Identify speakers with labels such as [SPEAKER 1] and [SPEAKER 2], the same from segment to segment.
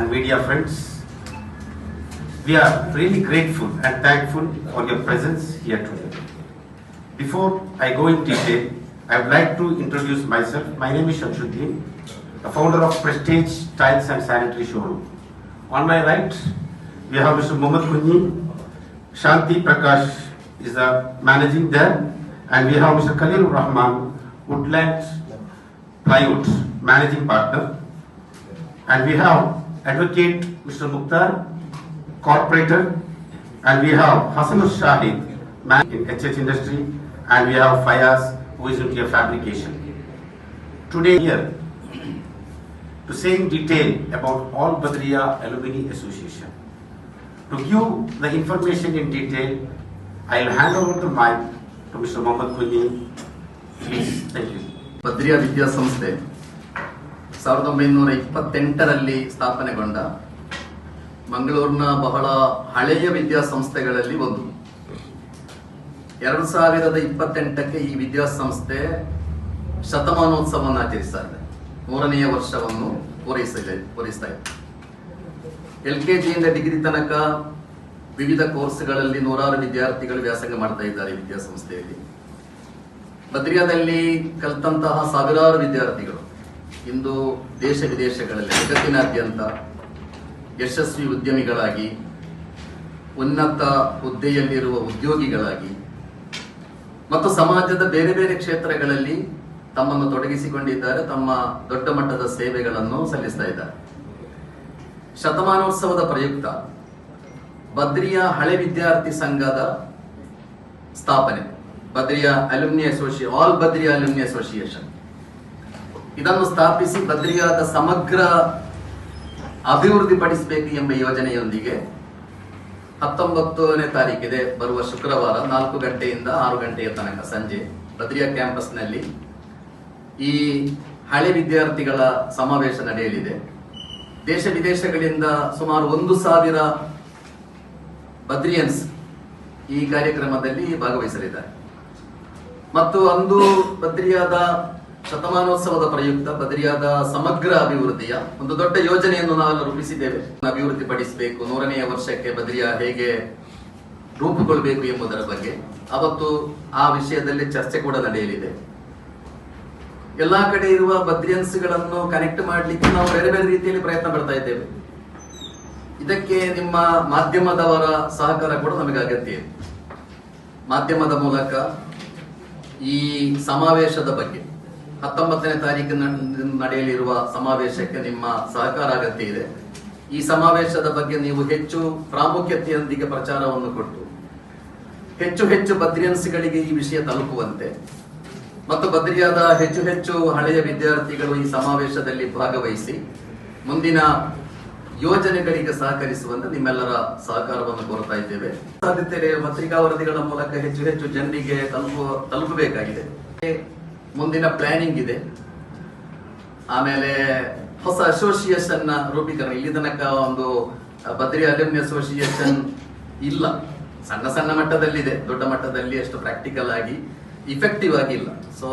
[SPEAKER 1] and media friends. We are really grateful and thankful for your presence here today. Before I go in detail, I would like to introduce myself. My name is Shamsuddin, the founder of Prestige Tiles and Sanitary Showroom. On my right, we have Mr. Mohammad Kunyi, Shanti Prakash is the managing there, and we have Mr. Khalil Rahman, Woodland Plywood, managing partner. And we have Advocate Mr. Mukhtar, Corporator, and we have Hassan Shahid, man in HH industry, and we have Fayaz, who is into fabrication. Today here, to say in detail about All Badriya Aluminium Association. To give the information in detail, I will hand over the mic to Mr. Mohammad Kunji. Please, thank you.
[SPEAKER 2] Badriya Vidya Samsthe ಸಾವಿರದ ಒಂಬೈನೂರ ಇಪ್ಪತ್ತೆಂಟರಲ್ಲಿ ಸ್ಥಾಪನೆಗೊಂಡ ಮಂಗಳೂರಿನ ಬಹಳ ಹಳೆಯ ವಿದ್ಯಾಸಂಸ್ಥೆಗಳಲ್ಲಿ ಒಂದು. ಎರಡು ಸಾವಿರದ ಇಪ್ಪತ್ತೆಂಟಕ್ಕೆ ಈ ವಿದ್ಯಾಸಂಸ್ಥೆ ಶತಮಾನೋತ್ಸವವನ್ನು ಆಚರಿಸ್ತಾ ಇದೆ. ಮೂರನೆಯ ವರ್ಷವನ್ನು ಪೂರೈಸಿದೆ, ಪೂರೈಸ್ತಾ ಇದೆ. ಎಲ್ ಕೆ ಜಿಯಿಂದ ಡಿಗ್ರಿ ತನಕ ವಿವಿಧ ಕೋರ್ಸ್ಗಳಲ್ಲಿ ನೂರಾರು ವಿದ್ಯಾರ್ಥಿಗಳು ವ್ಯಾಸಂಗ ಮಾಡ್ತಾ ಇದ್ದಾರೆ ವಿದ್ಯಾಸಂಸ್ಥೆಯಲ್ಲಿ. ಬದ್ರಿಯಾದಲ್ಲಿ ಕಲಿತಂತಹ ಸಾವಿರಾರು ವಿದ್ಯಾರ್ಥಿಗಳು. ಇಂದು ದೇಶ ವಿದೇಶಗಳಲ್ಲಿ, ಜಗತ್ತಿನಾದ್ಯಂತ ಯಶಸ್ವಿ ಉದ್ಯಮಿಗಳಾಗಿ, ಉನ್ನತ ಹುದ್ದೆಯಲ್ಲಿರುವ ಉದ್ಯೋಗಿಗಳಾಗಿ, ಮತ್ತು ಸಮಾಜದ ಬೇರೆ ಬೇರೆ ಕ್ಷೇತ್ರಗಳಲ್ಲಿ ತಮ್ಮನ್ನು ತೊಡಗಿಸಿಕೊಂಡಿದ್ದಾರೆ, ತಮ್ಮ ದೊಡ್ಡ ಮಟ್ಟದ ಸೇವೆಗಳನ್ನು ಸಲ್ಲಿಸ್ತಾ ಇದ್ದಾರೆ. ಶತಮಾನೋತ್ಸವದ ಪ್ರಯುಕ್ತ ಬದ್ರಿಯಾ ಹಳೆ ವಿದ್ಯಾರ್ಥಿ ಸಂಘದ ಸ್ಥಾಪನೆ ಬದ್ರಿಯ ಅಲ್ಯೂಮಿನಿ ಅಸೋಸಿಯೇ ಆಲ್ ಬದ್ರಿಯ ಅಲ್ಯೂಮಿನಿ ಅಸೋಸಿಯೇಷನ್ ಇದನ್ನು ಸ್ಥಾಪಿಸಿ ಬದ್ರಿಯಾದ ಸಮಗ್ರ ಅಭಿವೃದ್ಧಿಪಡಿಸಬೇಕು ಎಂಬ ಯೋಜನೆಯೊಂದಿಗೆ ಹತ್ತೊಂಬತ್ತನೇ ತಾರೀಕಿದೆ ಬರುವ ಶುಕ್ರವಾರ ನಾಲ್ಕು ಗಂಟೆಯಿಂದ ಆರು ಗಂಟೆಯ ತನಕ ಸಂಜೆ ಬದ್ರಿಯಾ ಕ್ಯಾಂಪಸ್ನಲ್ಲಿ ಈ ಹಳೆ ವಿದ್ಯಾರ್ಥಿಗಳ ಸಮಾವೇಶ ನಡೆಯಲಿದೆ. ದೇಶ ವಿದೇಶಗಳಿಂದ ಸುಮಾರು ಒಂದು ಸಾವಿರ ಬದ್ರಿಯನ್ಸ್ ಈ ಕಾರ್ಯಕ್ರಮದಲ್ಲಿ ಭಾಗವಹಿಸಲಿದ್ದಾರೆ. ಮತ್ತು ಅಂದು ಬದ್ರಿಯಾದ ಶತಮಾನೋತ್ಸವದ ಪ್ರಯುಕ್ತ ಬದರಿಯಾದ ಸಮಗ್ರ ಅಭಿವೃದ್ಧಿಯ ಒಂದು ದೊಡ್ಡ ಯೋಜನೆಯನ್ನು ನಾವೆಲ್ಲ ರೂಪಿಸಿದ್ದೇವೆ. ಅಭಿವೃದ್ಧಿ ಪಡಿಸಬೇಕು ನೂರನೆಯ ವರ್ಷಕ್ಕೆ ಬದರಿಯ ಹೇಗೆ ರೂಪುಗೊಳ್ಬೇಕು ಎಂಬುದರ ಬಗ್ಗೆ. ಅವತ್ತು ಆ ವಿಷಯದಲ್ಲಿ ಚರ್ಚೆ ಕೂಡ ನಡೆಯಲಿದೆ. ಎಲ್ಲಾ ಕಡೆ ಇರುವ ಬದ್ರಿಯನ್ಸ್ಗಳನ್ನು ಕನೆಕ್ಟ್ ಮಾಡಲಿಕ್ಕೆ ನಾವು ಬೇರೆ ಬೇರೆ ರೀತಿಯಲ್ಲಿ ಪ್ರಯತ್ನ ಪಡ್ತಾ ಇದ್ದೇವೆ. ಇದಕ್ಕೆ ನಿಮ್ಮ ಮಾಧ್ಯಮದವರ ಸಹಕಾರ ಕೂಡ ನಮಗೆ ಅಗತ್ಯ ಇದೆ. ಮಾಧ್ಯಮದ ಮೂಲಕ ಈ ಸಮಾವೇಶದ ಬಗ್ಗೆ. ಹತ್ತೊಂಬತ್ತನೇ ತಾರೀಕಿನ ನಡೆಯಲಿರುವ ಸಮಾವೇಶಕ್ಕೆ ನಿಮ್ಮ ಸಹಕಾರ ಅಗತ್ಯ ಇದೆ. ಈ ಸಮಾವೇಶದ ಬಗ್ಗೆ ನೀವು ಹೆಚ್ಚು ಪ್ರಾಮುಖ್ಯತೆಯೊಂದಿಗೆ ಪ್ರಚಾರವನ್ನು ಕೊಟ್ಟು, ಹೆಚ್ಚು ಹೆಚ್ಚು ಬದ್ರಿಯನ್ಸ್ಗಳಿಗೆ ಈ ವಿಷಯ ತಲುಪುವಂತೆ ಮತ್ತು ಬದ್ರಿಯಾದ ಹೆಚ್ಚು ಹೆಚ್ಚು ಹಳೆಯ ವಿದ್ಯಾರ್ಥಿಗಳು ಈ ಸಮಾವೇಶದಲ್ಲಿ ಭಾಗವಹಿಸಿ, ಮುಂದಿನ ಯೋಜನೆಗಳಿಗೆ ಸಹಕರಿಸುವಂತೆ ನಿಮ್ಮೆಲ್ಲರ ಸಹಕಾರವನ್ನು ಕೋರ್ತಾ ಇದ್ದೇವೆ. ಸಾಧ್ಯತೆ ಪತ್ರಿಕಾ ವರದಿಗಳ ಮೂಲಕ ಹೆಚ್ಚು ಹೆಚ್ಚು ಜನರಿಗೆ ತಲುಪುವ ತಲುಪಬೇಕಾಗಿದೆ. ಮುಂದಿನ ಪ್ಲಾನಿಂಗ್ ಇದೆ. ಆಮೇಲೆ ಹೊಸ ಅಸೋಸಿಯೇಷನ್ನ ರೂಪೀಕರಣ. ಇಲ್ಲಿ ತನಕ ಒಂದು ಬದ್ರಿ ಅಲ್ಯೂಮಿನಿ ಅಸೋಸಿಯೇಷನ್ ಇಲ್ಲ. ಸಣ್ಣ ಸಣ್ಣ ಮಟ್ಟದಲ್ಲಿದೆ. ದೊಡ್ಡ ಮಟ್ಟದಲ್ಲಿ ಅಷ್ಟು ಪ್ರಾಕ್ಟಿಕಲ್ ಆಗಿ ಇಫೆಕ್ಟಿವ್ ಆಗಿ ಇಲ್ಲ. ಸೊ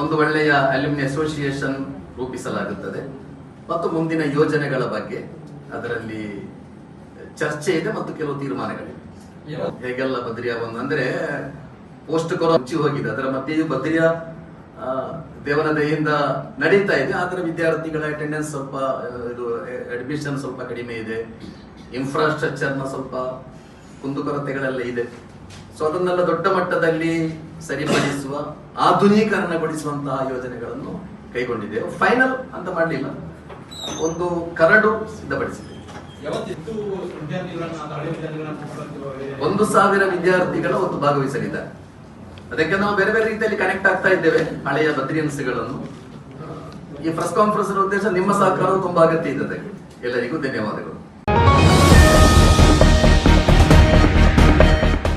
[SPEAKER 2] ಒಂದು ಒಳ್ಳೆಯ ಅಲ್ಯೂಮಿನಿ ಅಸೋಸಿಯೇಷನ್ ರೂಪಿಸಲಾಗುತ್ತದೆ. ಮತ್ತು ಮುಂದಿನ ಯೋಜನೆಗಳ ಬಗ್ಗೆ ಅದರಲ್ಲಿ ಚರ್ಚೆ ಇದೆ ಮತ್ತು ಕೆಲವು ತೀರ್ಮಾನಗಳಿವೆ. ಹೇಗೆಲ್ಲ ಬದ್ರಿಯಾಗ ಒಂದು ಅಂದ್ರೆ ಪೋಸ್ಟ್ ಕೊರೋ ಮುಚ್ಚಿ ಹೋಗಿದೆ. ಅದರ ಮಧ್ಯೆಯೂ ಬದ್ರಿಯಾ ದೇವರ ದಯಿಂದ ನಡೀತಾ ಇದೆ. ಆದರೆ ವಿದ್ಯಾರ್ಥಿಗಳ ಅಟೆಂಡೆನ್ಸ್ ಸ್ವಲ್ಪ ಇದು ಅಡ್ಮಿಷನ್ ಸ್ವಲ್ಪ ಕಡಿಮೆ ಇದೆ. ಇನ್ಫ್ರಾಸ್ಟ್ರಕ್ಚರ್ನ ಸ್ವಲ್ಪ ಕುಂದುಕೊರತೆಗಳೆಲ್ಲ ಇದೆ. ಸೊ ಅದನ್ನೆಲ್ಲ ದೊಡ್ಡ ಮಟ್ಟದಲ್ಲಿ ಸರಿಪಡಿಸುವ ಆಧುನೀಕರಣಗೊಳಿಸುವಂತಹ ಯೋಜನೆಗಳನ್ನು ಕೈಗೊಂಡಿದೆ. ಫೈನಲ್ ಅಂತ ಮಾಡಲಿಲ್ಲ. ಒಂದು ಕರಡು ಸಿದ್ಧಪಡಿಸಿದೆ. ಒಂದು ಸಾವಿರ ವಿದ್ಯಾರ್ಥಿಗಳ ಒಂದು ಭಾಗವಹಿಸಲಿದ್ದಾರೆ. ಅದಕ್ಕೆ ನಾವು ಬೇರೆ ಬೇರೆ ರೀತಿಯಲ್ಲಿ ಕನೆಕ್ಟ್ ಆಗ್ತಾ ಇದ್ದೇವೆ, ಹಳೆಯ ಬದ್ರಿಯನ್ಸ್ಗಳನ್ನು. ಈ ಪ್ರೆಸ್ ಕಾನ್ಫರೆನ್ಸ್ ಉದ್ದೇಶ ನಿಮ್ಮ ಸಹಕಾರವು ತುಂಬಾ ಅಗತ್ಯ ಇದೆ ಎಲ್ಲರಿಗೂ ಧನ್ಯವಾದಗಳು.